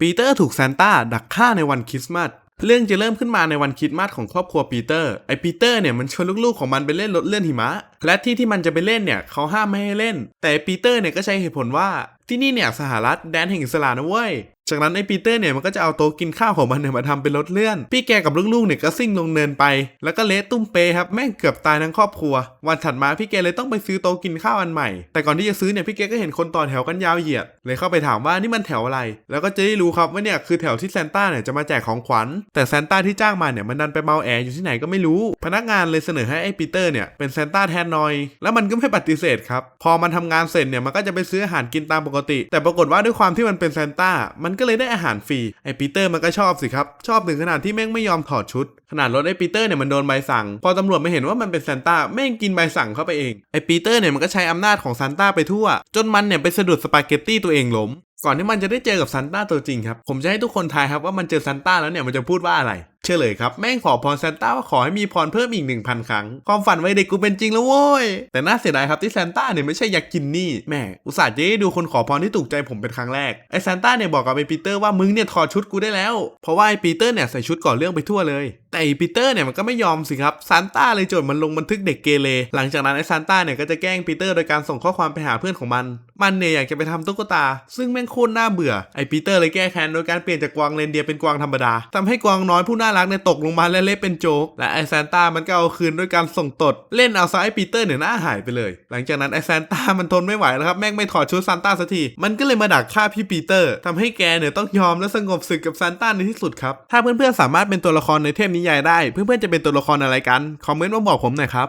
ปีเตอร์ถูกซานต้าดักฆ่าในวันคริสต์มาสเรื่องจะเริ่มขึ้นมาในวันคริสต์มาสของครอบครัวปีเตอร์ ไอปีเตอร์เนี่ยมันชวนลูกๆของมันไปเล่นรถเลื่อนหิมะ และที่ที่มันจะไปเล่นเนี่ยเขาห้ามไม่ให้เล่น แต่ปีเตอร์เนี่ยก็ใช้เหตุผลว่า ที่นี่เนี่ยสหรัฐแดนแห่งอิสระนะเว้ย จากนั้นไอ้ปีเตอร์เนี่ยมันก็จะเอาโต๊ะกินข้าวของมันเนี่ยมาทำเป็นรถเลื่อน พี่แกกับลูกๆเนี่ยก็ซิ่งลงเนินไป แล้วก็เละตุ้มเปครับแม่งเกือบตายทั้งครอบครัว วันถัดมาพี่แกเลยต้องไปซื้อโต๊ะกินข้าวอันใหม่ แต่ก่อนที่จะซื้อเนี่ยพี่แกก็เห็นคนต่อแถวกันยาวเหยียด เลยเข้าไปถามว่านี่มันแถวอะไร แล้วก็จะได้รู้ครับว่าเนี่ยคือแถวที่ซานต้าเนี่ยจะมาแจกของขวัญ แต่ซานต้าที่จ้างมาเนี่ยมันดันไปเมาแออยู่ที่ไหนก็ไม่รู้ พนักงานเลยเสนอให้ไอ้ปีเตอร์เนี่ยเป็นซานต้าแทนหน่อย แล้วมันก็ไม่ปฏิเสธครับ พอมันทำงานเสร็จเนี่ยมันก็จะไปซื้ออาหารกินตามปกติ แต่ปรากฏว่าด้วยความที่มันเป็นซานต้า มันก็เลยได้อาหารฟรี ไอ้ปีเตอร์มันก็ชอบสิครับ ชอบถึงขนาดที่แม่งไม่ยอมถอดชุด ขนาดรถไอ้ปีเตอร์เนี่ยมันโดนใบสั่ง พอตำรวจไม่เห็นว่ามันเป็นซานต้า แม่งกินใบสั่งเข้าไปเอง ไอ้ปีเตอร์เนี่ยมันก็ใช้อำนาจของซานต้าไปทั่ว จนมันเนี่ยไปสะดุดสปาเกตตี้ตัวเองล้ม ก่อนที่มันจะได้เจอกับซานต้าตัวจริงครับ ผมจะให้ทุกคนทายครับว่ามันเจอซานต้าแล้วเนี่ยมันจะพูดว่าอะไร เชื่อเลยครับ แม่งขอพรซานต้าว่าขอให้มีพรเพิ่มอีก 1,000 ครั้ง ความฝันไวัยเด็กกูเป็นจริงแล้วโว้ย แต่น่าเสียดายครับที่ซานต้าเนี่ยไม่ใช่อยากกินนี่ แม่อุตส่าห์จะได้ดูคนขอพรที่ถูกใจผมเป็นครั้งแรก ไอซานต้าเนี่ยบอกกับไอปีเตอร์ว่ามึงเนี่ยถอดชุดกูได้แล้ว เพราะว่าไอปีเตอร์เนี่ยใส่ชุดก่อนเรื่องไปทั่วเลย แต่ไอปีเตอร์เนี่ยมันก็ไม่ยอมสิครับซานต้าเลยโจทย์มันลงบันทึกเด็กเกเร หลังจากนั้นไอซานต้าเนี่ยก็จะแกล้งปีเตอร์โดยการส่งข้อความไปหาเพื่อนของมัน มันเนี่ยอยากจะไปทำตุ๊กตา ซึ่งแม่งโคตรน่าเบื่อ ไอปีเตอร์เลยแก้แค้นโดยการเปลี่ยนจากกวางเรนเดียร์เป็นกวางธรรมดาทำให้กวางน้อยผู้น่ารักเนี่ยตกลงมาและเละเป็นโจ๊ก และไอแซนต้ามันก็เอาคืนด้วยการส่งตด เล่นเอาซะไอ้ปีเตอร์เนี่ยหน้าหายไปเลย หลังจากนั้นไอแซนต้ามันทนไม่ไหวแล้วครับแม่งไม่ถอดชุดซานต้าสักที มันก็เลยมาดักฆ่าพี่ปีเตอร์ทำให้แกเนี่ยต้องยอมและสงบศึกกับซานต้าในที่สุดครับ ถ้าเพื่อนๆสามารถเป็นตัวละครในเทพนิยายได้ เพื่อนๆจะเป็นตัวละครอะไรกัน คอมเมนต์มาบอกผมหน่อยครับ